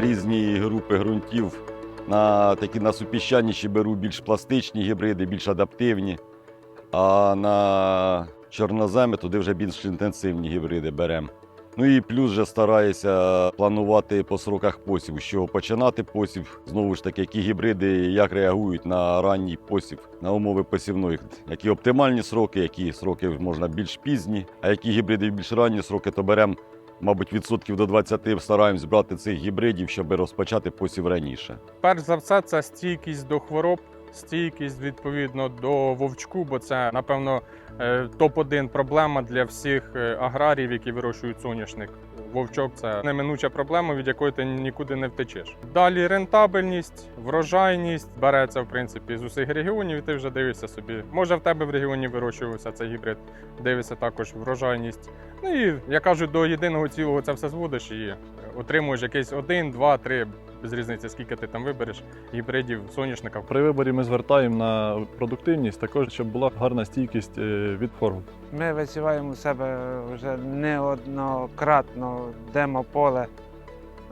різні групи ґрунтів. На такі на супіщаніші беру більш пластичні гібриди, більш адаптивні. А на чорноземи туди вже більш інтенсивні гібриди беремо. Ну і плюс вже стараюся планувати по сроках посіву, з чого починати посів. Знову ж таки, які гібриди як реагують на ранній посів, на умови посівної, які оптимальні сроки, які сроки можна більш пізні, а які гібриди більш ранні сроки, то беремо, мабуть, відсотків до 20 стараємось брати цих гібридів, щоб розпочати посів раніше. Перш за все, це стійкість до хвороб, стійкість відповідно до вовчку, бо це, напевно, е, топ-1 проблема для всіх е, аграріїв, які вирощують соняшник. Вовчок це неминуча проблема, від якої ти нікуди не втечеш. Далі рентабельність, врожайність береться в принципі з усіх регіонів, і ти вже дивишся собі. Може в тебе в регіоні вирощувався цей гібрид, дивишся також врожайність. Ну і я кажу, до єдиного цілого це все зводиш і отримуєш якийсь один, два, три, без різниці, скільки ти там вибереш гібридів соняшника. При виборі ми звертаємо на продуктивність, також щоб була гарна стійкість е, від хвороб. Ми висіваємо у себе вже неоднократно демо-поле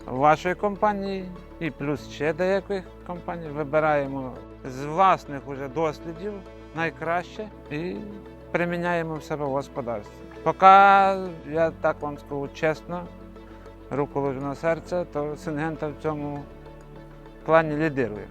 вашої компанії і плюс ще деяких компаній. Вибираємо з власних уже дослідів найкраще і приміняємо в себе в господарстві. Поки я так вам скажу чесно, руку на серце, то Сингента в цьому плані лідирує.